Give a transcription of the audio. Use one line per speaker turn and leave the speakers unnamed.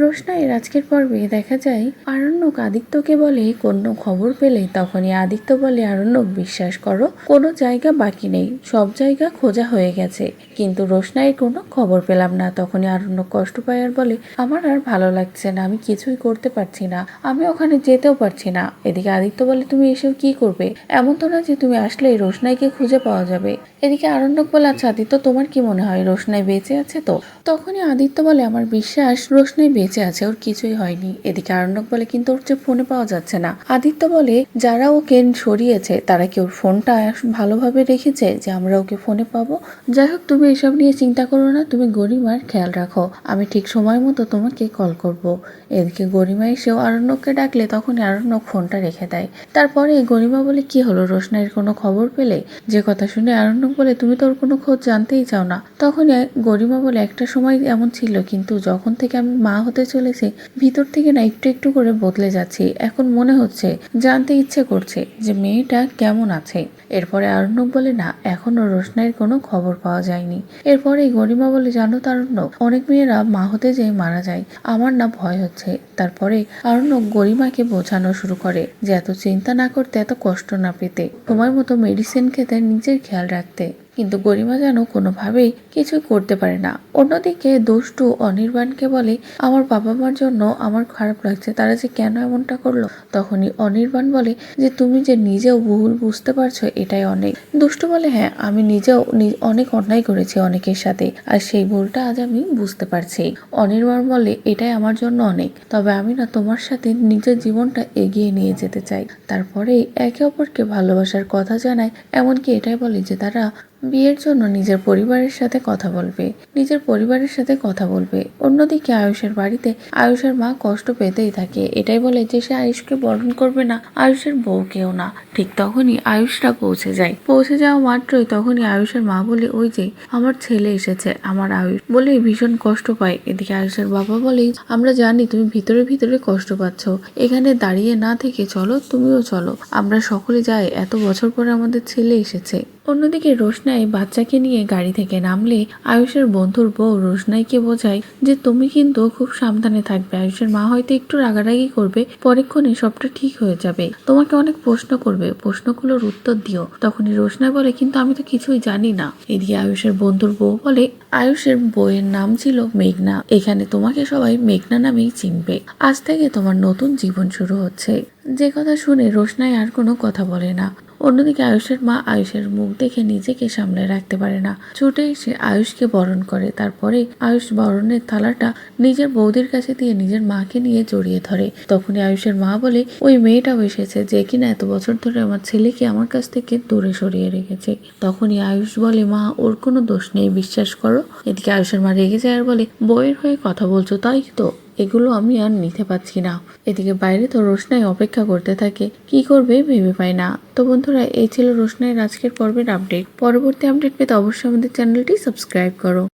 রোশনা এর আজকের পর্বে দেখা যায়, আরণ্যক আদিত্যকে বলে, কোনো খবর পেলে তখনই আদিত্য বলে, আরণ্যক বিশ্বাস করো, কোনো জায়গা বাকি নেই, সব জায়গা খোঁজা হয়ে গেছে। কিন্তু রোশনাইয়ের কোনো খবর পেলাম না, তখনই আরণ্যক কষ্ট পায় আর বলে, আমার আর ভালো লাগছে না, আমি কিছুই করতে পারছি না, আমি ওখানে যেতেও পারছি না। এদিকে আদিত্য বলে, তুমি এসব কি করবে? এমন তো না যে তুমি আসলে রোশনাইকে খুঁজে পাওয়া যাবে। এদিকে আরণ্যক বলে আচ্ছা আদিত্য, তোমার কি মনে হয়? রোশনাই বেঁচে আছে তো? তখনই আদিত্য বলে, আমার বিশ্বাস রোশনাই বেঁচে আছে, ওর কিছুই হয়নি। এদিকে আরণ্যক বলে, কিন্তু ওর যে ফোনে পাওয়া যাচ্ছে না। আদিত্য বলে, যারা ওকে সরিয়েছে, তারা কি ওর ফোনটা ভালোভাবে রেখেছে যে আমরা ওকে ফোনে পাবো? যাই হোক, তুমি এসব নিয়ে চিন্তা করো না, তুমি গরিমার খেয়াল রাখো। আমি ঠিক সময় মতো তোমাকে কল করব। এদিকে গরিমা এসেও আরণ্যককে ডাকলে তখনই আরণ্যক ফোনটা রেখে দেয়। তারপরে গরিমা বলে, কি হলো, রোশনাইয়ের কোনো খবর পেলে? যে কথা শুনে আরণ্যক বলে, তুমি তো ওর কোনো খোঁজ জানতেই চাও না। তখনই গরিমা বলে, একটা সময় এমন ছিল, কিন্তু যখন থেকে আমি মা হতে চলেছে, ভিতর থেকে না একটু একটু করে বদলে যাচ্ছি। এখন মনে হচ্ছে, জানতে ইচ্ছে করছে যে মেয়েটা কেমন আছে। এরপরে আরণ্যক বলে, না, এখনও রোশনাইয়ের কোনো খবর পাওয়া যায়নি। এরপরে গরিমা বলে, জানো তারণ্যক অনেক মেয়েরা মা হতে যেয়ে মারা যায়। আমার না ভয় হচ্ছে। তারপরে আরণ্যক গরিমাকে বোঝানো শুরু করে যে, এত চিন্তা না করতে, এত কষ্ট না পেতে। সময় মতো মেডিসিন খেতে নিজের খেয়াল রাখতে। কিন্তু গরিমা যেন কোনোভাবেই কিছুই করতে পারে না। অন্যদিকে দুষ্টু অনির্বাণকে বলে, আমার বাবা মার জন্য আমার খারাপ লাগছে, তারা যে কেন এমনটা করল? তখনই অনির্বাণ বলে, যে তুমি যে নিজেও ভুল বুঝতে পারছ, এটাই অনেক। দুষ্টু বলে হ্যাঁ আমি নিজেও অনেক অন্যায় করেছি অনেকের সাথে, আর সেই ভুলটা আজ আমি বুঝতে পারছি। অনির্বাণ বলে, এটাই আমার জন্য অনেক, তবে আমি না তোমার সাথে নিজের জীবনটা এগিয়ে নিয়ে যেতে চাই। তারপরে একে অপরকে ভালোবাসার কথা জানায়, এমনকি এটাই বলে যে তারা বিয়ের জন্য নিজের পরিবারের সাথে কথা বলবে, নিজের পরিবারের সাথে কথা বলবে। অন্যদিকে আয়ুষের বাড়িতে আয়ুষের মা কষ্ট পেতেই থাকে। এটাই বলে যে সে আয়ুষকে বরণ করবে না, আয়ুষের বউকেও না। ঠিক তখনই আয়ুষরা পৌঁছে যায়। পৌঁছে যাওয়া মাত্রই তখনই আয়ুষের মা বলে, ওই যে, আমার ছেলে এসেছে, আমার আয়ুষ। বলে ভীষণ কষ্ট পায়। এদিকে আয়ুষের বাবা বলে আমরা জানি তুমি ভিতরে ভিতরে কষ্ট পাচ্ছ। এখানে দাঁড়িয়ে না থেকে চলো, তুমিও চলো। আমরা সকলে যাই, এত বছর পরে আমাদের ছেলে এসেছে। অন্যদিকে রোশনাই বাচ্চাকে নিয়ে গাড়ি থেকে নামলে আয়ুষের বন্ধুর বউ রোশনাইকে বোঝায় যে তুমি কিন্তু খুব সাবধানে থাকবে। আয়ুষের মা হয়তো একটু রাগারাগি করবে, পরক্ষণে সবটা ঠিক হয়ে যাবে। তোমাকে অনেক প্রশ্ন করবে, প্রশ্নগুলোর উত্তর দিও। তখনই রোশনাই বলে, কিন্তু আমি তো কিছুই জানি না। এদিকে আয়ুষের বন্ধুর বউ বলে, আয়ুষের বইয়ের নাম ছিল মেঘনা। এখানে তোমাকে সবাই মেঘনা নামেই চিনবে। আজ থেকে তোমার নতুন জীবন শুরু হচ্ছে। যে কথা শুনে রোশনাই আর কোনো কথা বলে না। অন্যদিকে আয়ুষের মা আয়ুষের মুখ দেখে নিজেকে সামলে রাখতে পারে না। ছুটে এসে আয়ুষকে বরণ করে। তারপরে আয়ুষ বরণের থালাটা নিজের বৌদির কাছে দিয়ে নিজের মাকে নিয়ে জড়িয়ে ধরে। তখনই আয়ুষের মা বলে, ওই মেয়েটাও এসেছে যে কিনা এত বছর ধরে আমার ছেলেকে আমার কাছ থেকে দূরে সরিয়ে রেখেছে। তখনই আয়ুষ বলে, মা, ওর কোনো দোষ নেই, বিশ্বাস করো। এদিকে আয়ুষের মা রেগে যায় আর বলে বইয়ের হয়ে কথা বলছো তাই তো? এগুলো আমি আর নিতে পারছি না। এদিকে বাইরে তো রোশনাই অপেক্ষা করতে থাকে। কি করবে ভেবে পায় না। তো বন্ধুরা, এই ছিল রোশনাইয়ের আজকের পর্বের আপডেট পরবর্তী আপডেট পেতে অবশ্যই আমাদের চ্যানেলটি সাবস্ক্রাইব করো।